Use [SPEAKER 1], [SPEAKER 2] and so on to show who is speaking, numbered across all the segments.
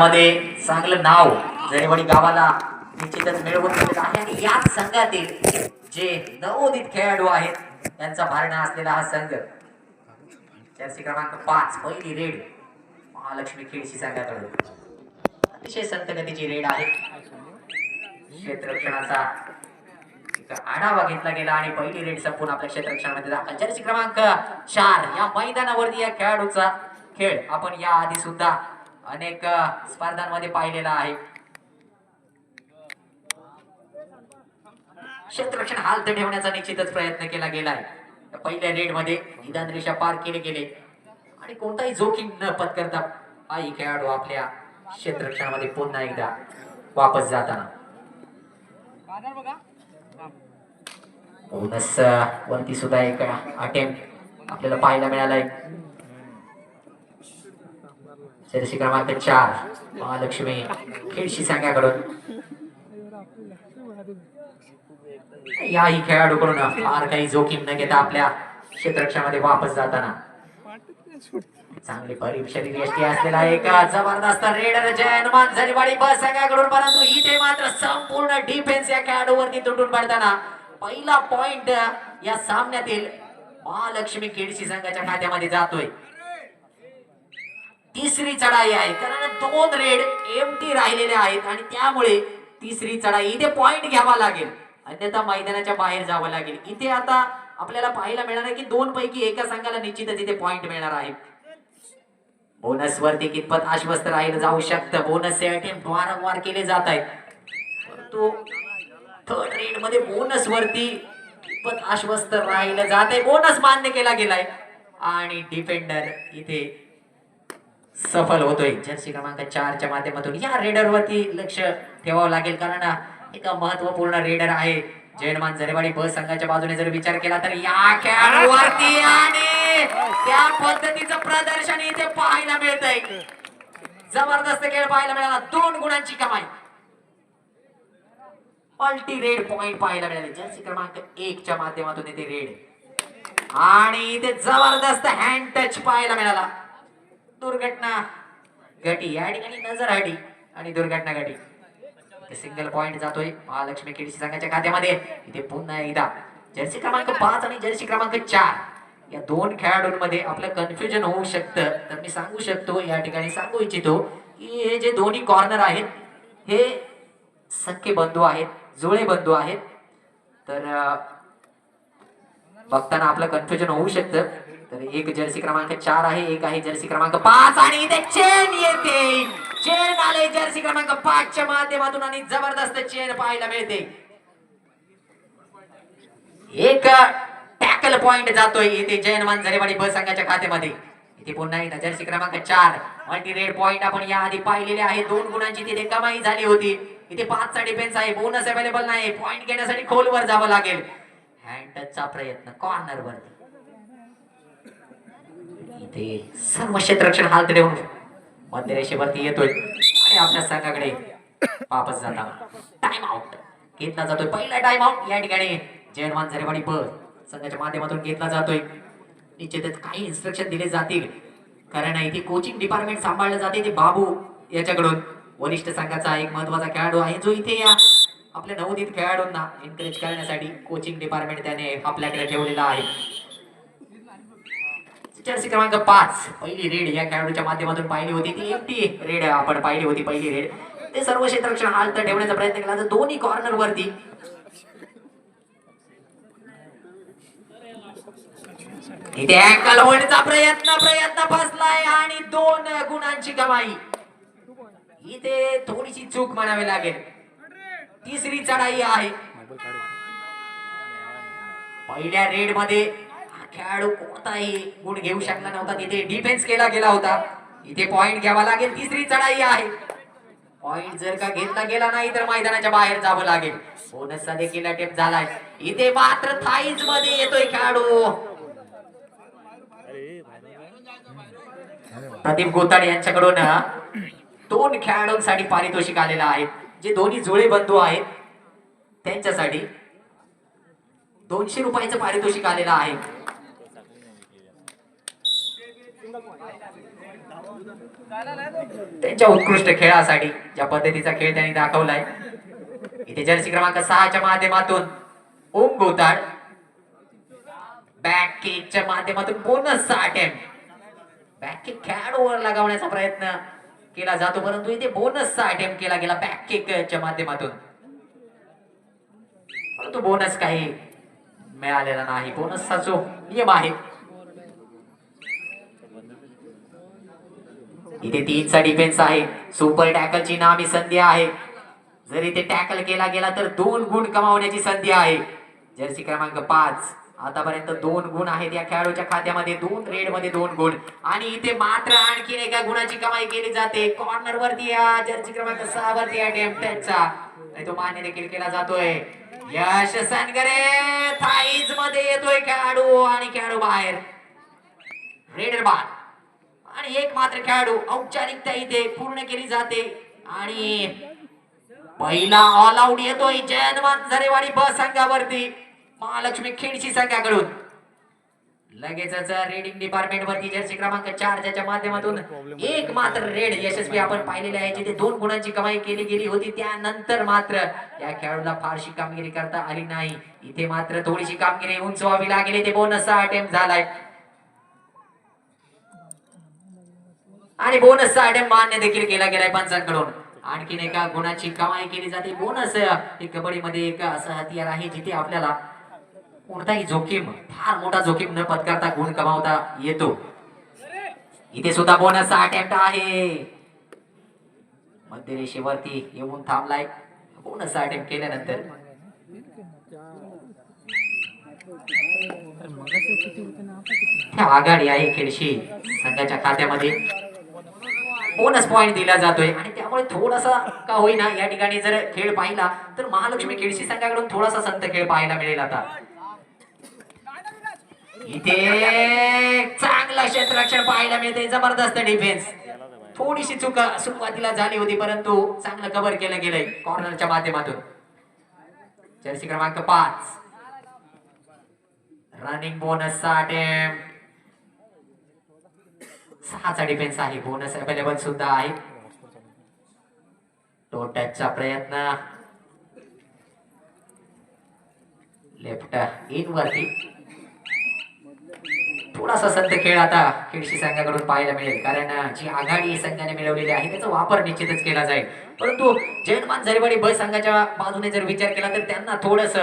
[SPEAKER 1] मध्ये चांगलं नाव जरेवाडी गावाला निश्चितच मिळवून दिलेलं आहे. आणि याच संघातील जे नवोदित खेळाडू आहेत त्यांचा भारणा असलेला हा संघ. जर्सी क्रमांक पाच पहिली रेड महालक्ष्मी खेळशी संघाकडून. अतिशय संत गतीची रेड आहे. क्षेत्ररक्षणाचा आढावा घेतला गेला आणि पहिली रेड संपून आपल्या क्षेत्ररक्षणामध्ये दाखल. जर्सी क्रमांक चार या मैदानावरती या खेळाडूचा खेळ. आपण या आधी सुद्धा अनेक स्पर्धांमध्ये पाहिलेला आहे. क्षेत्ररक्षण हालत ठेवण्याचा निश्चितच प्रयत्न केला गेलाय या पहिल्या रेडमध्ये निदान रेषा पार केले गेले. आणि कोणताही जोखीम न पत्करता आई खेळाडू आपल्या क्षेत्ररक्षणामध्ये पुन्हा एकदा वापस जाताना. बोनस वरती सुद्धा एक अटेम्प्ट आपल्याला पाहायला मिळालाय. जर्सी क्रमांक चार महालक्ष्मी खेळशी संघाकडून याही खेळाडूकडून फार काही जोखीम न घेता आपल्या क्षेत्रक्षामध्ये वापस जाताना. चांगली परीक्षा शरीर यष्टी असलेला एक जबरदस्त रेडर जयनमान झरीवाडी बस संघाकडून परंतु इथे मात्र संपूर्ण डिफेन्स या खेळाडूवरती तुटून पडताना पहिला पॉइंट या सामन्यातील महालक्ष्मी खेडशी संघाच्या खात्यामध्ये जातोय. तिसरी चढाई आहे. कारण दोन रेड एमटी राहिलेले आहेत आणि त्यामुळे तिसरी चढाई इथे पॉइंट घ्यावा लागेल. अन्यथा मैदानाच्या बाहेर जावं लागेल. इथे आता आपल्याला पाहायला मिळणार आहे की दोन पैकी एका संघाला निश्चितच इथे पॉइंट मिळणार आहे. बोनस वरती कितपत आश्वस्त राहिलं जाऊ शकतं. बोनस अटेम्प्ट वारंवार केले जात आहेत. परंतु थर्ड रेडमध्ये बोनस वरती कितपत आश्वस्त राहिलं जात आहे. बोनस मान्य केला गेलाय. आणि डिफेंडर इथे सफल होतोय. जर्सी क्रमांक चारच्या माध्यमातून या रेडर वरती लक्ष ठेवावं लागेल. कारण एका महत्त्वपूर्ण रेडर आहे. जयनमान जरेवाडी बस संघाच्या बाजूने जर विचार केला तर या खेळाडूवरती आणि त्या पद्धतीचं प्रदर्शन इथे पाहायला मिळतंय. जबरदस्त खेळ पाहायला मिळाला. दोन गुणांची कमाई. मल्टी रेड पॉइंट पाहायला मिळाले. जर्सी क्रमांक एक च्या माध्यमातून इथे रेड. आणि इथे जबरदस्त हँड टच पाहायला मिळाला. दुर्घटना घटी. या ठिकाणी नजर हटी आणि दुर्घटना घटी. सिंगल पॉइंट जातोय महालक्ष्मी केडीसी संघाच्या खात्यामध्ये. इथे पुन्हा एकदा जर्सी क्रमांक पाच आणि जर्सी क्रमांक चार. या दोन खेळाडूंमध्ये आपलं कन्फ्युजन होऊ शकतं. तर मी सांगू शकतो या ठिकाणी सांगू इच्छितो की हे जे दोन्ही कॉर्नर आहेत हे सख्खे बंधू आहेत जुळे बंधू आहेत. तर बघताना आपलं कन्फ्युजन होऊ शकतं. तर एक जर्सी क्रमांक चार आहे एक आहे जर्सी क्रमांक पाच आणि इथे चेन येते. चेन आले जर्सी क्रमांक पाचच्या माध्यमातून आणि जबरदस्त चेन पाहायला मिळते. एक टॅकल पॉइंट जातोय इथे जैन मांजरेवाडी बस संघाच्या खात्यामध्ये. इथे पुन्हा एकदा जर्सी क्रमांक चार. मल्टी रेड पॉइंट आपण या आधी पाहिलेले आहे. दोन गुणांची तिथे कमाई झाली होती. इथे पाच चा डिफेन्स आहे बोनस अवेलेबल नाही पॉइंट घेण्यासाठी खोलवर जावं लागेल. हँड टचचा प्रयत्न कॉर्नर वरती. इथे सर्व क्षेत्ररक्षण हालत देऊन मध्यरेषेवरती येतोय. आणि आपल्या संघाकडे वापस जाता. टाइम आउट घेतला जातोय. पहिला टाइम आउट या ठिकाणी जयनमान झरेवाडी बस संघाच्या माध्यमातून घेतला जातोय. निश्चितच काही इन्स्ट्रक्शन दिले जातील. कारण इथे कोचिंग डिपार्टमेंट सांभाळलं जाते ते बाबू याच्याकडून. वरिष्ठ संघाचा एक महत्त्वाचा खेळाडू आहे जो इथे या आपल्या नवोदित खेळाडूंना एनकरेज करण्यासाठी कोचिंग डिपार्टमेंट त्याने आपल्याकडे ठेवलेला आहे. जर्सी क्रमांक पाच. पहिली रेड या खेळाडूच्या माध्यमातून पाहिली होती ती. एकटी रेड आपण पाहिली होती पहिली रेड. ते सर्व क्षेत्रक्षण हालत ठेवण्याचा प्रयत्न केला. तर दोन्ही कॉर्नर वरती. इथे अँकल होल्डचा प्रयत्न प्रयत्न फसलाय आणि दोन गुणांची कमाई. इथे थोडीशी चूक म्हणावी लागेल. तिसरी चढाई आहे. पहिल्या रेडमध्ये खेळाडू कोणताही गुण घेऊ शकला नव्हता. तिथे डिफेन्स केला गेला होता. इथे पॉइंट घ्यावा लागेल. तिसरी चढाई आहे. पॉइंट जर का घेतला गेला नाही तर मैदानाच्या बाहेर जावं लागेल. बोनसचा देखील अटेम्प झालाय. इथे मात्र थाईजमध्ये येतोय खेळाडू. प्रदीप गोताडे यांच्याकडून दोन खेळाडूंसाठी पारितोषिक आलेला आहे. जे दोन्ही जुळे बंधू आहेत त्यांच्यासाठी दोनशे रुपयाचं पारितोषिक आलेलं आहे. त्यांच्या उत्कृष्ट खेळासाठी ज्या पद्धतीचा खेळ त्यांनी दाखवलाय इथे जर्सी क्रमांक सहाच्या माध्यमातून ओम गोताड बॅक किकच्या माध्यमातून बोनसचा अटेम्प्ट बॅक किक खेळाडूवर लगावण्याचा प्रयत्न केला जातो परंतु इथे बोनसचा अटेम्प्ट केला गेला बॅक किकच्या माध्यमातून. परंतु बोनस काही मिळालेला नाही. बोनसचा जो नियम आहे इथे तीनचा डिफेन्स आहे. सुपर टॅकलची नामी संधी आहे. जर इथे टॅकल केला गेला तर दोन गुण कमावण्याची संधी आहे. जर्सी क्रमांक पाच. आतापर्यंत दोन गुण आहेत या खेळाडूच्या खात्यामध्ये. दोन रेडमध्ये दोन गुण. आणि इथे मात्र आणखीन एका गुणाची कमाई केली जाते. कॉर्नर वरती या जर्सी क्रमांक सहा वरती अटेम्प्ट आणि तो मान्य देखील केला जातोय. यश सनगरे थाईजमध्ये येतोय खेळाडू आणि खेळाडू बाहेर. रेडर बार आणि एक मात्र खेळाडू औपचारिकता इथे पूर्ण केली जाते. आणि पहिला ऑल आउट येतोय जयनवान झरेवाडी ब संघावरती महालक्ष्मी खेडशी संघाकडून. लगेचच रेडिंग डिपार्टमेंट वरती जर्सी क्रमांक चार ज्याच्या माध्यमातून एक मात्र रेड यशस्वी आपण पाहिलेले आहे जिथे दोन गुणांची कमाई केली गेली होती त्यानंतर मात्र या खेळाडूला फारशी कामगिरी करता आली नाही. इथे मात्र थोडीशी कामगिरी उंचवावी लागेल ते बोनसचा अटेम्प्ट झालाय. आणि बोनस आयटम मान्य देखील केला गेलाय पंचांकडून आणखीन एका गुणाची कमाई केली जाते. बोनस हे कबड्डीमध्ये एक असं हतियार आहे जिथे आपल्याला कोणताही जोखीम फार मोठा जोखीम न पत्करता गुण कमावता येतो. इथे सुद्धा बोनस अटेम्प्ट आहे. मध्यरेषेवरती येऊन थांबलाय. बोनस अटेम्प्ट केल्यानंतर. आघाडी आहे खेळशी संघाच्या खात्यामध्ये. बोनस पॉईंट दिला जातोय. आणि त्यामुळे थोडासा का होईना या ठिकाणी जर खेळ पाहिला तर महालक्ष्मी खेळशी संघाकडून थोडासा संत खेळ पाहायला मिळेल आता. इथे चांगला क्षेत्ररक्षण पाहायला मिळते जबरदस्त डिफेन्स थोडीशी चुका सुरुवातीला झाली होती परंतु चांगलं कव्हर केलं गेलंय कॉर्नरच्या माध्यमातून. जर्सी क्रमांक पाच. रनिंग बोनसचा अटेम्प्ट सहाचा डिफेन्स आहे. बोनस अवेलेबल सुद्धा आहे. टोटचा प्रयत्न. लेफ्ट इन वरती. थोडासा संत खेळ आता खेळशी संघाकडून पाहायला मिळेल. कारण जी आघाडी संघाने मिळवलेली आहे त्याचा वापर निश्चितच केला जाईल. परंतु जयनमान झरेवाडी ब संघाच्या बाजूने जर विचार केला तर त्यांना थोडस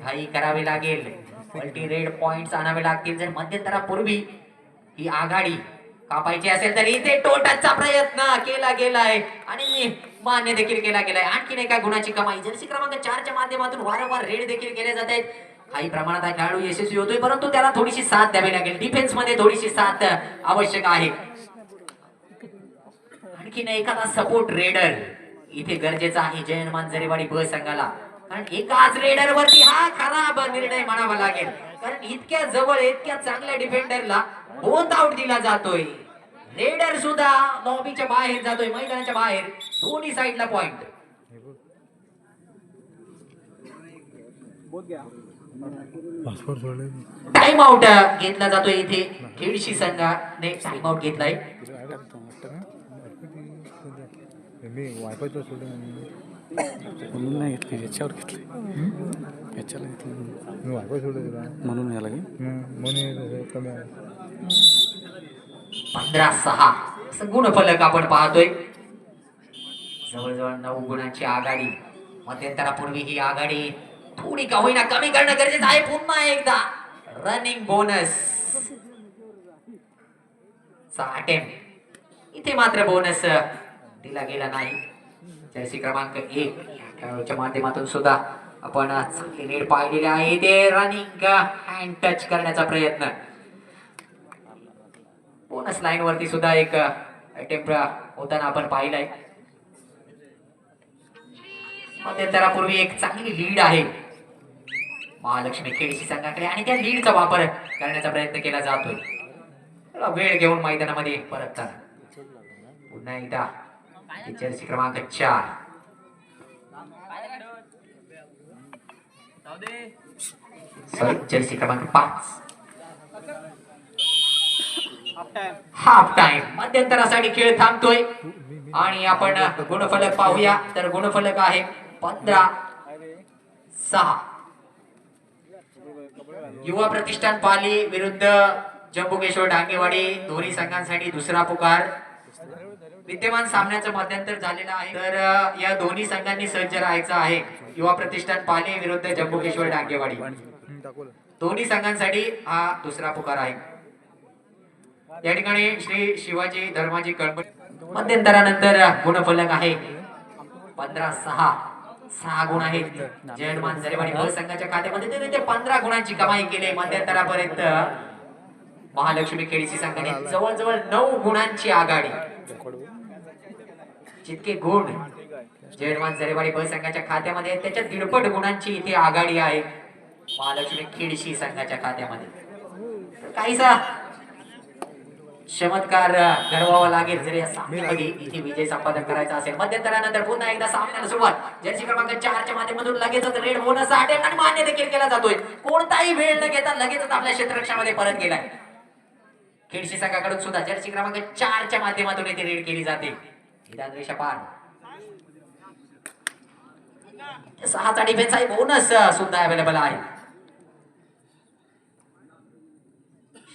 [SPEAKER 1] घाई करावी लागेल. मल्टी रेड पॉइंट आणावे लागतील. जर मध्यंतरापूर्वी ही आघाडी कापायची असेल तर इथे टोटाचा प्रयत्न केला गेलाय. आणि मान्य देखील केला गेलाय. आणखीन एका गुणाची कमाई. जर्सी क्रमांक चारच्या माध्यमातून वारंवार रेड देखील केले जात आहेत. काही प्रमाणात हा खेळाडू यशस्वी होतोय परंतु त्याला थोडीशी साथ द्यावी लागेल. डिफेन्समध्ये थोडीशी साथ आवश्यक आहे. आणखीन एखादा सपोर्ट रेडर. इथे गरजेचा आहे जयन मांजरेवाडी ब संघाला कारण एकाच रेडर वरती हा खराब निर्णय म्हणावा लागेल. कारण इतक्या जवळ इतक्या चांगल्या डिफेंडरला बोथ आउट दिला जातोय. रेडर सुद्धा लॉबीच्या बाहेर जातोय मैदानाच्या बाहेर. दोन्ही साईडला पॉइंट
[SPEAKER 2] पासपोर्ट सोडले
[SPEAKER 1] टाइम आउट घेतला जातोय इथे. खेळशी संघाने टाइम आउट घेतलाय.
[SPEAKER 2] मी वायफायचं सोडलं
[SPEAKER 3] म्हणून. नाही घेतली याच्यावर घेतली. याच्याला घेतली
[SPEAKER 2] मी वायफाय सोडलं तुला.
[SPEAKER 3] म्हणून याला घे
[SPEAKER 2] म्हणे कमी आहे
[SPEAKER 1] पंधरा सहा असं गुणफलक आपण पाहतोय. जवळजवळ नऊ गुणांची आघाडी. मध्यंतरापूर्वी ही आघाडी थोडी का होईना कमी करणं गरजेचं आहे. पुन्हा एकदा. रनिंग बोनस अटेम्प्ट इथे मात्र बोनस दिला गेला नाही. जर्सी क्रमांक एक. या खेळाडूच्या माध्यमातून सुद्धा आपण चांगली नीट पाहिलेले आहे. ते रनिंग हँड टच करण्याचा प्रयत्न. बोनस लाईन वरती सुद्धा एक अटेम्प्ट होताना आपण पाहिलाय. मध्यंतरापूर्वी एक चांगली लीड आहे. महालक्ष्मी खेळशी संघाकडे आणि त्या लीडचा वापर करण्याचा प्रयत्न केला जातोय. वेळ घेऊन मैदानामध्ये परत चला पुन्हा एकदा जर्सी क्रमांक चार. सॉरी जर्सी क्रमांक पाच. हाफ टाइम मध्यंतरासाठी खेळ थांबतोय. आणि आपण गुणफलक पाहूया. तर गुणफलक आहे पंधरा सहा. युवा प्रतिष्ठान पाली विरुद्ध जम्बुकेश्वर डांगेवाडी दोन्ही संघांसाठी दुसरा पुकार. विद्यमान सामन्याचं मध्यंतर झालेलं आहे. तर या दोन्ही संघांनी सज्ज राहायचं आहे. युवा प्रतिष्ठान पाली विरुद्ध जम्बुकेश्वर डांगेवाडी. दोन्ही संघांसाठी हा दुसरा पुकार आहे. या ठिकाणी श्री शिवाजी धर्माजी कळंब मध्यंतरानंतर गुणफलक आहे. पंधरा सहा सहा गुण आहेत. जयमान जरेवाडी ब संघाच्या खात्यामध्ये ते ते पंधरा गुणांची कमाई केली मध्यंतरापर्यंत महालक्ष्मी खेळीची संघाने जवळजवळ नऊ गुणांची आघाडी. जितके गुण जयमान जरेवाडी ब संघाच्या खात्यामध्ये त्याच्या दीडपट गुणांची इथे आघाडी आहे. महालक्ष्मी खेडशी संघाच्या खात्यामध्ये. काहीसा चमत्कार गरवावा लागेल जर या सामन्यामध्ये इथे विजय संपादन करायचा असेल. मध्यंतरानंतर पुन्हा एकदा सामन्याला सुरुवात. जर्सी क्रमांक चारच्या माध्यमातून लगेचच रेड बोनस अटेम्प्ट आणि मान्य देखील केला जातोय. कोणताही वेळ न घेता लगेचच आपल्या क्षेत्ररक्षणामध्ये परत गेलाय. खेळशी संघाकडून सुद्धा जर्सी क्रमांक चारच्या माध्यमातून इथे रेड केली जाते. रेषा पार सहाचा डिफेन्स आहे. बोनस सुद्धा अवेलेबल आहे.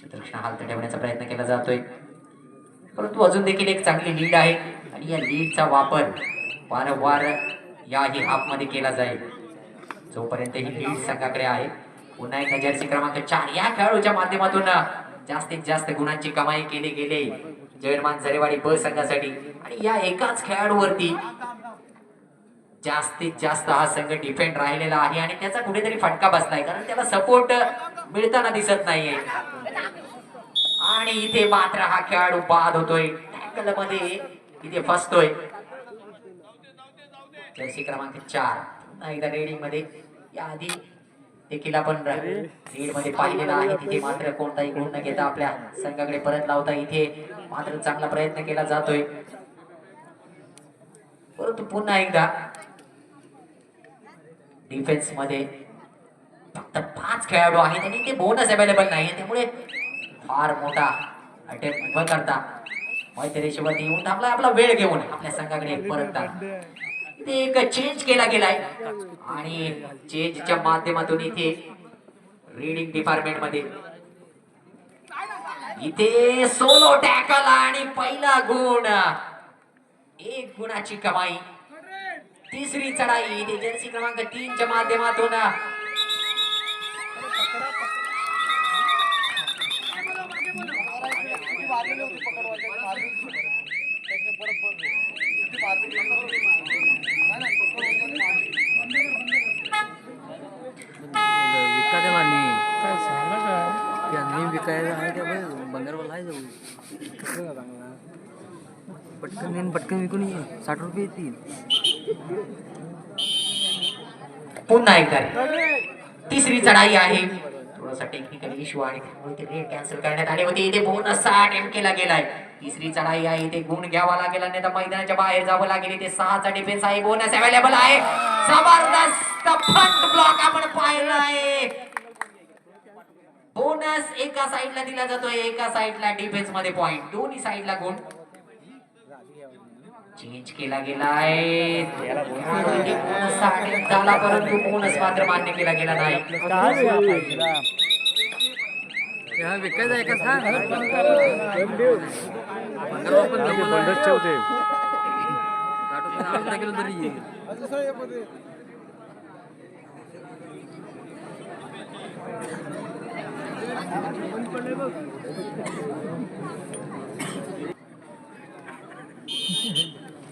[SPEAKER 1] क्षेत्ररक्षण हालत ठेवण्याचा प्रयत्न केला जातोय. परंतु अजून देखील एक चांगली लीड आहे आणि या लीडचा वापर वारंवार याही ही हाफमध्ये केला जाईल. जोपर्यंत ही लीड संघाकडे आहे पुन्हा एकदा जर्सी क्रमांक चार. या खेळाडूच्या माध्यमातून जास्तीत जास्त गुणांची कमाई केली गेली. जयमान झरेवाडी ब संघासाठी. आणि या एकाच खेळाडूवरती जास्तीत जास्त हा संघ डिफेंड राहिलेला आहे आणि त्याचा कुठेतरी फटका बसलाय. कारण त्याला सपोर्ट मिळताना दिसत नाहीये. आणि इथे मात्र हा खेळाडू बाद होतोय. टॅकलमध्ये इथे फसतोय. जर्सी क्रमांक चार. पुन्हा एकदा रेडिंगमध्ये. याआधी देखील आपण रीडमध्ये पाहिलेला आहे. तिथे मात्र कोणताही गुण न घेता आपल्या संघाकडे परत लावता इथे मात्र चांगला प्रयत्न केला जातोय. परंतु पुन्हा एकदा डिफेन्समध्ये फक्त पाच खेळाडू आहेत आणि ते बोनस अवेलेबल नाही. त्यामुळे फार मोठा अटेम्प्ट न करता मैत्रीशिवरती येऊन आपला आपला वेळ घेऊन आपल्या संघाकडे परततात. इथे एक चेंज केला गेलाय. आणि चेंजच्या माध्यमातून इथे रीडिंग डिपार्टमेंटमध्ये इथे सोलो टॅकल आणि पहिला गुण. एक गुणाची कमाई. तिसरी चढाई इथे जर्सी क्रमांक तीनच्या माध्यमातून.
[SPEAKER 3] बंगारवाला आहे जाऊ पटकन पटकन विकून ये. साठ रुपये येतील.
[SPEAKER 1] पुन्हा एकदा. तिसरी चढाई आहे. थोडासा टेक्निकल इश्यू आणि त्यामुळे ते कॅन्सल करण्यात आले होते. इथे बोनस अटेम्प्ट केला गेलाय. तिसरी चढाई आहे. इथे गुण घ्यावा लागेल आणि आता मैदानाच्या बाहेर जावं लागेल. इथे सहाचा डिफेन्स आहे. बोनस अवेलेबल आहे. जबरदस्त फ्रंट ब्लॉक आपण पाहिला आहे बोनस एका साइडला दिला जातोय. एका साइडला डिफेन्समध्ये पॉइंट दोन्ही साइडला गुण. चेंज केला गेलाय. बोनस attempt झाला परंतु बोनस मात्र मान्य केला गेला नाही.
[SPEAKER 3] विकायचा आहे का सांग?
[SPEAKER 2] बंदच ठेवते.
[SPEAKER 3] साठ रुपये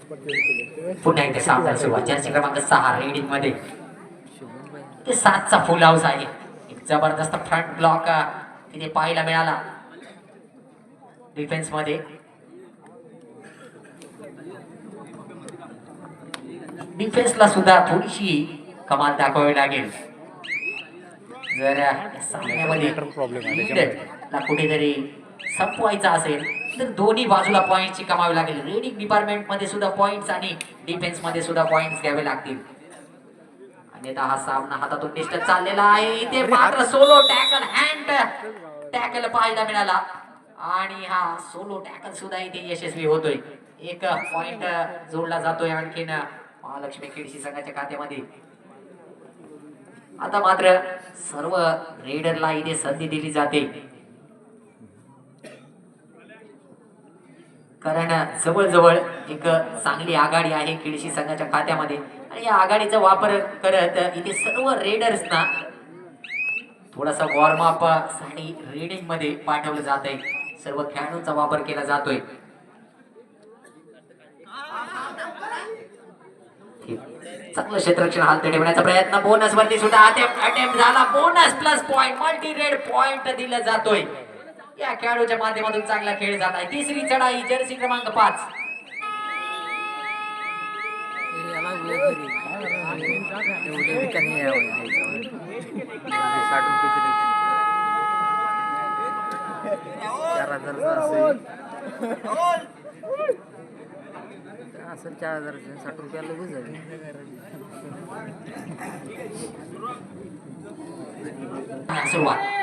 [SPEAKER 1] पुन्हा एकदा सामना सुरुवात जर्सी क्रमांक सहा रेडिंगमध्ये ते सातचा फुल हाऊस आहे. एक जबरदस्त फ्रंट ब्लॉक तिथे पाहायला मिळाला. डिफेन्समध्ये. डिफेन्सला सुद्धा थोडीशी कमाल दाखवावी लागेल. जर सामन्यामध्ये कुठेतरी संपवायचा असेल. तर दोन्ही बाजूला पॉइंटची कमावी लागेल. रेडिंग डिपार्टमेंटमध्ये सुद्धा पॉइंट्स आणि डिफेन्समध्ये सुद्धा पॉइंट्स घ्यावे लागतील. अन्यथा हा सामना हातातून निष्ठ चाललेला आहे. इथे मात्र सोलो टॅकल हँड टॅकल पाहायला मिळाला. आणि हा सोलो टॅकल सुद्धा इथे यशस्वी होतोय. एक पॉइंट जोडला जातोय आणखीन महालक्ष्मी खेळशी संघाच्या खात्यामध्ये. आता मात्र सर्व रेडरला इथे संधी दिली जाते. कारण जवळजवळ एक चांगली आघाडी आहे खेळशी संघाच्या खात्यामध्ये. आणि या आघाडीचा वापर करत इथे सर्व रेडर्सना थोडासा वॉर्मअप आणि रेडिंगमध्ये पाठवलं जात आहे सर्व खेळाडूंचा वापर केला जातोय. चांगलं क्षेत्रक्षण हालते ठेवण्याचा प्रयत्न. बोनस वरती सुद्धा अटेम्प्ट झाला. Bonus plus point multi raid point दिला जातोय. या खेळाडूच्या माध्यमातून चांगला खेळ झालाय तिसरी चढाई जर्सी क्रमांक पाच.
[SPEAKER 3] आहे रुपये चार हजारचा असेल असेल चार हजारचे साठ रुपयाला लगेच जाईल.
[SPEAKER 1] सुरुवात.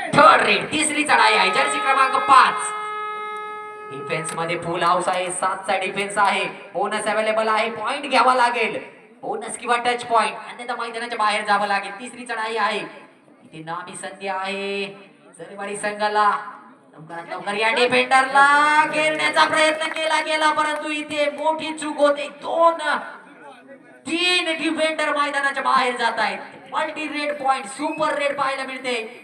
[SPEAKER 1] रेड तिसरी चढाई आहे. जर्सी क्रमांक पाच. डिफेन्समध्ये फुल हाऊस आहे. सातचा डिफेन्स आहे. बोनस अवेलेबल आहे. पॉइंट घ्यावा लागेल. बोनस किंवा टच पॉइंट अन्यथा मैदानाच्या बाहेर जावं लागेल. तिसरी चढाई आहे. इथे नामी संधी आहे. जरीवाडी संघाला लवकरात लवकर या डिफेंडरला घेरण्याचा प्रयत्न केला गेला परंतु इथे मोठी चूक होते. दोन तीन डिफेंडर मैदानाच्या बाहेर जात आहेत. Multi raid point super raid पाहायला मिळते.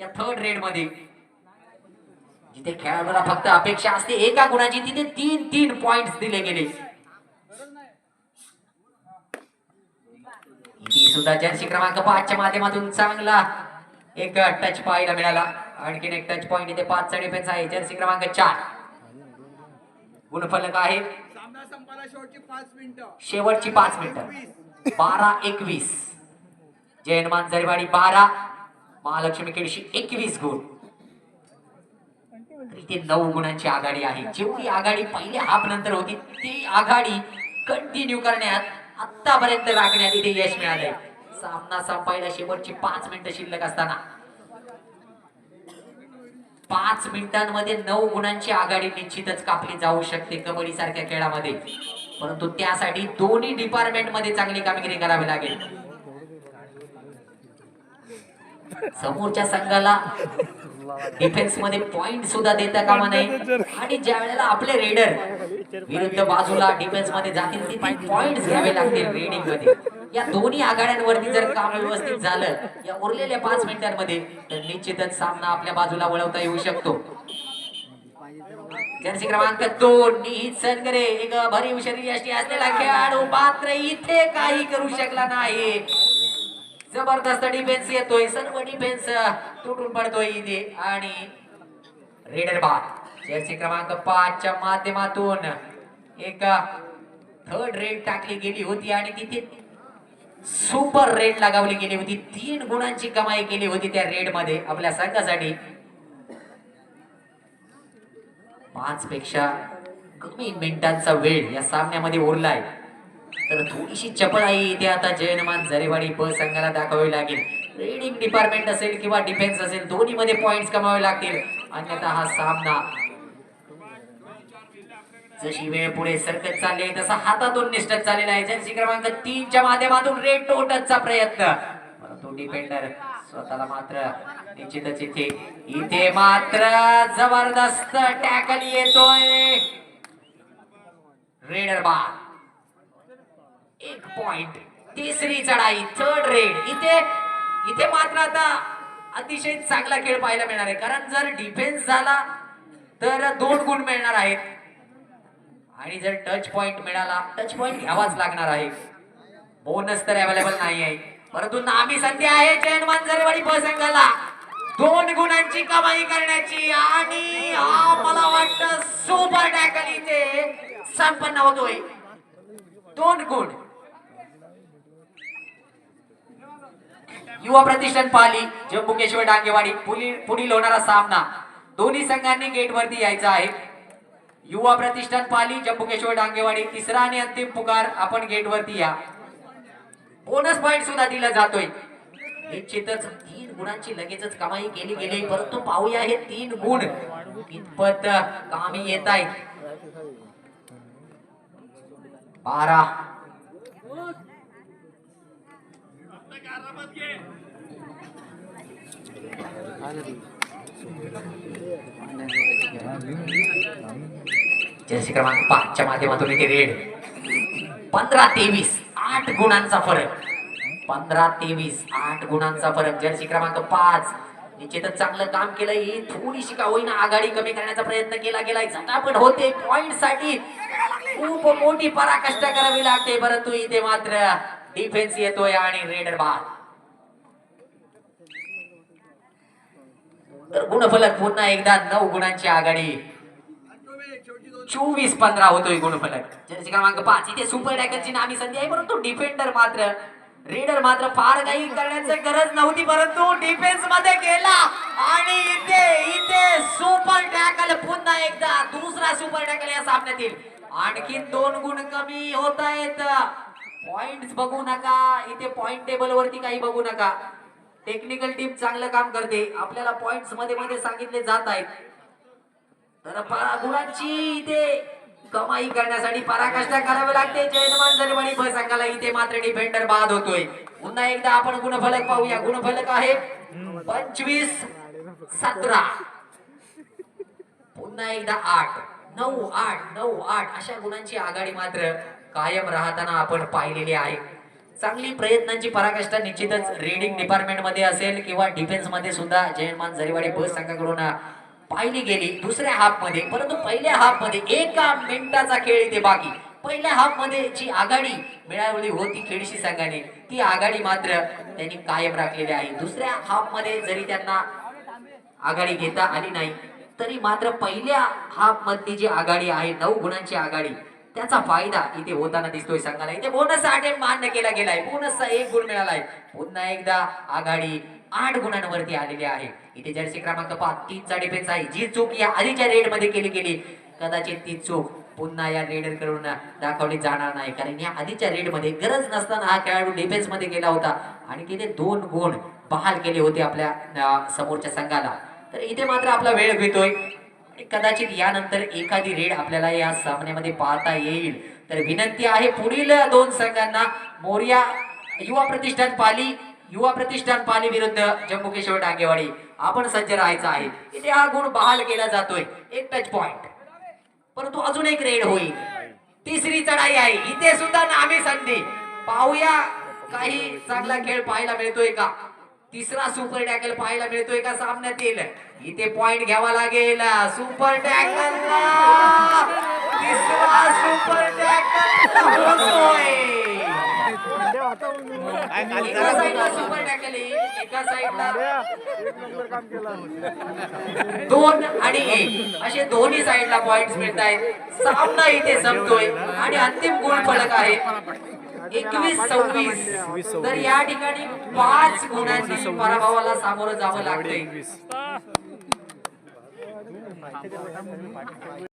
[SPEAKER 1] या थर्ड रेडमध्ये जिथे खेळाडूला फक्त अपेक्षा असते एका गुणाची तिथे तीन तीन पॉइंट दिले गेले. सुद्धा जर्सी क्रमांक पाचच्या माध्यमातून चांगला एक टच पाहायला मिळाला. आणखीन एक टच पॉइंट इथे पाचचा डिफेन्स आहे. जर्सी क्रमांक चार. गुणफलक आहे.
[SPEAKER 2] शेवटची पाच मिनिट.
[SPEAKER 1] बारा एकवीस. जयनमान जरवाडी बारा. महालक्ष्मी केळशी एकवीस गुण. इथे नऊ गुणांची आघाडी आहे. जेवढी आघाडी पहिल्या हाफ नंतर होती ती आघाडी कंटिन्यू करण्यात आतापर्यंत राखण्यात इथे यश मिळालंय. सामना संपायला शेवटची पाच मिनिटं शिल्लक असताना. पाच मिनिटांमध्ये नऊ गुणांची आघाडी निश्चितच कापली जाऊ शकते कबड्डी सारख्या खेळामध्ये. परंतु त्यासाठी दोन्ही डिपार्टमेंटमध्ये चांगली कामगिरी करावी लागेल. समोरच्या संघाला डिफेन्समध्ये पॉइंट सुद्धा देता कामा नाही आणि ज्या वेळेला आपले रेडर विरुद्ध बाजूला डिफेन्समध्ये जातील तिथे पॉइंट घ्यावे लागतील रेडिंगमध्ये या दोन्ही आघाड्यांवरती जर काम व्यवस्थित झालं या उरलेल्या पाच मिनिटांमध्ये तर निश्चितच सामना आपल्या बाजूला वळवता येऊ शकतो. जर्सी क्रमांक दोन निहित सनगरे. एक भरीव शरीर असलेला खेळाडू मात्र इथे काही करू शकला नाही. जबरदस्त डिफेन्स येतोय. सर्व डिफेन्स तुटून पडतोय इथे. आणि रेडर बाद जर्सी क्रमांक पाच च्या माध्यमातून एक थर्ड रेड टाकली गेली होती आणि तिथे सुपर रेड लगावली गेली होती. तीन गुणांची कमाई केली होती त्या रेडमध्ये आपल्या संघासाठी. पाच पेक्षा कमी मिनिटांचा वेळ या सामन्यामध्ये उरलाय. तर थोडीशी चपळ आहे इथे आता जयनमान जरेवाडी ब संघाला दाखवावी लागेल. रेडिंग डिपार्टमेंट असेल किंवा डिफेन्स असेल दोन्हीमध्ये मध्ये कमावे लागतील. अन्यथा हा सामना जशी वेळ पुढे सरकत चालली आहे तसा हातातून निष्ठत चाललेला आहे. जर्सी क्रमांक तीनच्या माध्यमातून रेड टोटचा प्रयत्न. परंतु डिफेंडर स्वतःला मात्र निश्चितच इथे इथे मात्र जबरदस्त टॅकल येतोय. रेडर बार एक पॉइंट तिसरी चढाई थर्ड रेड इथे इथे मात्र आता अतिशय चांगला खेळ पाहायला मिळणार आहे. कारण जर डिफेन्स झाला तर दोन गुण मिळणार आहेत. आणि जर टच पॉइंट मिळाला टच पॉइंट घ्यावाच लागणार आहे. बोनस तर अवेलेबल नाही आहे. परंतु नामी संधी आहे जैन मांजरेवाडी प्रसंगाला. दोन गुणांची कमाई करण्याची आणि हा मला वाटतं सुपर टॅकल इथे संपन्न होतोय. दोन गुण. युवा प्रतिष्ठान पाली जम्बुकेश्वर डांगेवाडी पुढील पुढील होणारा सामना. दोन्ही संघांनी गेटवरती यायचा आहे. युवा प्रतिष्ठान पाली जम्बुकेश्वर डांगेवाडी तिसरा आणि अंतिम पुकार आपण गेटवरती या. बोनस पॉइंट सुद्धा दिला जातोय. निश्चितच तीन गुणांची लगेचच कमाई केली गेली. परंतु पाहूया हे तीन गुण. कितपत कामी येत आहेत बारा. जर्सी क्रमांक पाचच्या माध्यमातून इथे रेड. पंधरा तेवीस आठ गुणांचा फरक. पंधरा तेवीस आठ गुणांचा फरक. जर्सी क्रमांक पाच. निश्चितच चांगलं काम केलंय. ही थोडीशी का होईना आघाडी कमी करण्याचा प्रयत्न केला गेलाय. झटापट होते पॉइंटसाठी खूप मोठी पराकष्ट करावी लागते. परंतु इथे मात्र डिफेन्स येतोय आणि रेडर बाद. तर गुणफलक पुन्हा एकदा नऊ गुणांची आघाडी.
[SPEAKER 2] दोन
[SPEAKER 1] चोवीस पंधरा होतोय गुणफलक. जर्सी क्रमांक पाच. इथे सुपर टॅकलची नामी संधी आहे परंतु डिफेंडर मात्र रेडर मात्र फार काही करण्याची गरज नव्हती परंतु डिफेन्समध्ये गेला. आणि इथे इथे सुपर टॅकल पुन्हा एकदा दुसरा सुपर टॅकल या सामन्यातील. आणखीन दोन गुण कमी होत आहेत पॉइंट बघू नका. इथे पॉइंट टेबल वरती काही बघू नका. टेक्निकल टीम चांगलं काम करते. आपल्याला पॉइंटमध्ये मध्ये सांगितले जात आहेत. तर परा गुणांची इथे कमाई करण्यासाठी पराकाष्ठ करावी लागते. जयनमान जरवाणी ब संघाला इथे मात्र डिफेंडर बाद होतोय. पुन्हा एकदा आपण गुणफलक पाहूया. गुणफलक आहे पंचवीस सतरा. पुन्हा एकदा आठ. नऊ आठ नऊ आठ. अशा गुणांची आघाडी मात्र कायम राहताना आपण पाहिलेली आहे. चांगली प्रयत्नांची पराकाष्ठा निश्चितच रीडिंग डिपार्टमेंटमध्ये असेल किंवा डिफेन्समध्ये सुद्धा जयमान जरीवाडी बस संघाकडून पाहिली गेली दुसऱ्या हाफमध्ये परंतु पहिल्या हाफमध्ये एका मिनिटाचा खेळ इथे बाकी. पहिल्या हाफमध्ये जी आघाडी मिळवली होती खेडशी संघाने ती आघाडी मात्र त्यांनी कायम राखलेली आहे. दुसऱ्या हाफमध्ये जरी त्यांना आघाडी घेता आली नाही तरी मात्र पहिल्या हाफ मधली जी आघाडी आहे नऊ गुणांची आघाडी त्याचा फायदा इथे होताना दिसतोय संघाला. इथे बोनस आठ मान्य केला गेलाय. बोनसचा एक गुण मिळालाय. पुन्हा एकदा आघाडी आठ गुणांवरती आलेली आहे. इथे जर्सी क्रमांक पाच तीनचा डिफेन्स आहे. जी चूक या आधीच्या रेडमध्ये केली गेली. कदाचित ती चूक पुन्हा या रेडरकडून दाखवली जाणार नाही. कारण या आधीच्या रेडमध्ये गरज नसताना हा खेळाडू डिफेन्समध्ये गेला होता. आणि तिथे दोन गुण बहाल केले होते आपल्या समोरच्या संघाला. तर इथे मात्र आपला वेळ घेतोय कदाचित यानंतर एखादी रेड आपल्याला या सामन्यामध्ये पाहता येईल. तर विनंती आहे पुढील दोन संघांना मोर्या युवा प्रतिष्ठान पाली युवा प्रतिष्ठान पाली विरुद्ध जम्मू केशव डांगेवाडी. आपण सज्ज राहायचं आहे. इथे हा गुण बहाल केला जातोय. एक टच पॉइंट परंतु अजून एक रेड होईल. तिसरी चढाई आहे. इथे सुद्धा नामी संधी. पाहूया काही चांगला खेळ पाहायला मिळतोय का? तिसरा सुपर टॅकल पाहायला मिळतोय का सामन्यातील? इथे पॉइंट घ्यावा लागेल. सुपर टॅकल तिसरा सुपर टॅकल एका साईडला सुपर टॅकल एका साईडला दोन आणि एक. असे दोन्ही साईडला पॉइंट मिळत आहेत सामना इथे संपतोय आणि अंतिम गुण फलक आहे. एकवीस सव्वीस तर या ठिकाणी पाच गुणांनी पराभवाला सामोरं जावं लागतंय